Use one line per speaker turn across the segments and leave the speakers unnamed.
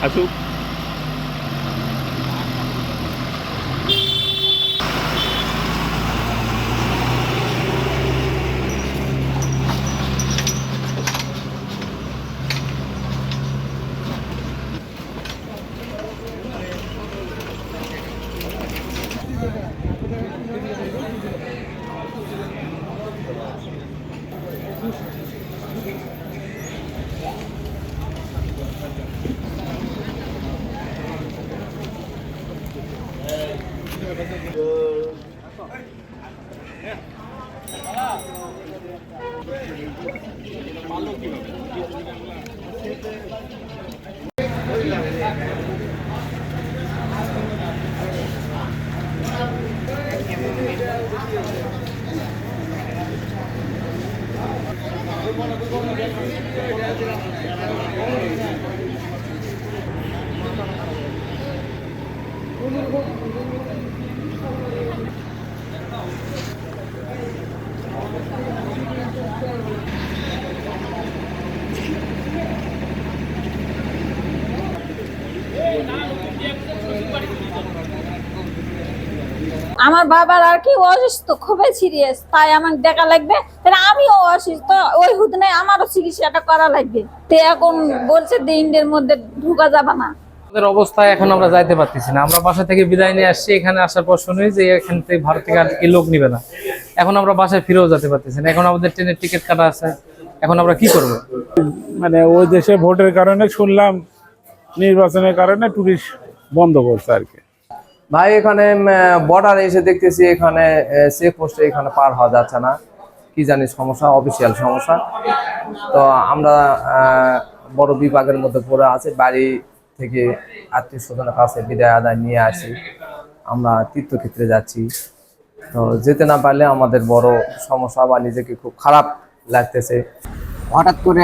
阿叔。Good morning, good.
আমার বাবার আর কি অসুস্থ, খুবই সিরিয়াস তাই আমার দেখা লাগবে। তাহলে আমিও অসুস্থ, ওই হুদনে আমারও চিকিৎসাটা করা লাগবে। তো এখন বলছে দিনের মধ্যে ঢুকা যাবে না।
আমাদের অবস্থায় এখন আমরা যাইতে পারতেছি না। আমরা বাসা থেকে বিদায় নিয়ে আসছি। এখানে আসার পর শুনি যে এখান থেকে ভারত থেকে আর কি লোক নিবে না। এখন আমরা বাসায় ফিরেও যেতে পারতেছি না। এখন আমাদের ট্রেনের টিকিট কাটা আছে। এখন আমরা কি করব?
মানে ওই দেশে ভোটের কারণে শুনলাম নির্বাচনের কারণে টুরিস্ট বন্ধ করছে আর কি।
ভাই এখানে বর্ডার এসে দেখতেছি এখানে চেক পোস্টে এখানে পার হওয়া যাচ্ছে না। কি জানি সমস্যা অফিসিয়াল সমস্যা। তো আমরা বড় বিভাগের মধ্যে পড়ে আছে। বাড়ি থেকে আত্মীয় স্বজনের কাছে বিদায় আদায় নিয়ে আসি। আমরা তীর্থক্ষেত্রে যাচ্ছি। তো যেতে না পারলে আমাদের বড় সমস্যা বা নিজেকে খুব খারাপ লাগতেছে।
হঠাৎ করে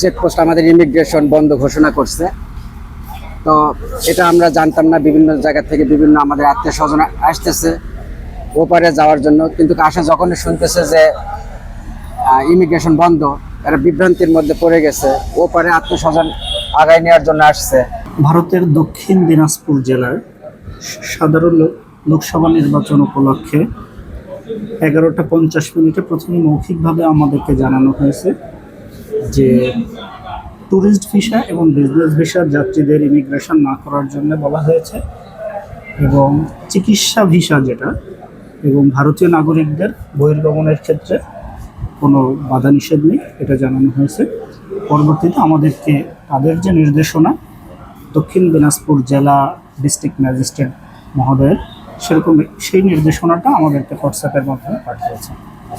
চেকপোস্ট আমাদের ইমিগ্রেশন বন্ধ ঘোষণা করছে। তো এটা আমরা জানতাম না, বিভিন্ন জায়গা থেকে বিভিন্ন আমাদের আত্মীয় স্বজন আসতেছে ওপারে যাওয়ার জন্য। কিন্তু আসে যখনই শুনতেছে যে ইমিগ্রেশন বন্ধ, এরা বিভ্রান্তির মধ্যে পড়ে গেছে। ওপারে আত্মীয় স্বজন আগায় নেওয়ার জন্য আসছে।
ভারতের দক্ষিণ দিনাজপুর জেলার সাধারণ লোক- লোকসভা নির্বাচন উপলক্ষে এগারোটা পঞ্চাশ মিনিটে প্রথমে মৌখিকভাবে আমাদেরকে জানানো হয়েছে যে ট্যুরিস্ট ভিসা এবং বিজনেস ভিসার যাত্রীদের ইমিগ্রেশন না করার জন্য বলা হয়েছে এবং চিকিৎসা ভিসা যেটা এবং ভারতীয় নাগরিকদের বহির্গমনের ক্ষেত্রে কোনো বাধা নিষেধ নেই, এটা জানানো হয়েছে। পরবর্তীতে আমাদেরকে তাদের যে নির্দেশনা, দক্ষিণ দিনাজপুর জেলা ডিস্ট্রিক্ট ম্যাজিস্ট্রেট মহোদয়ের, সেরকম সেই নির্দেশনাটা আমাদেরকে হোয়াটসঅ্যাপের মাধ্যমে পাঠিয়েছে।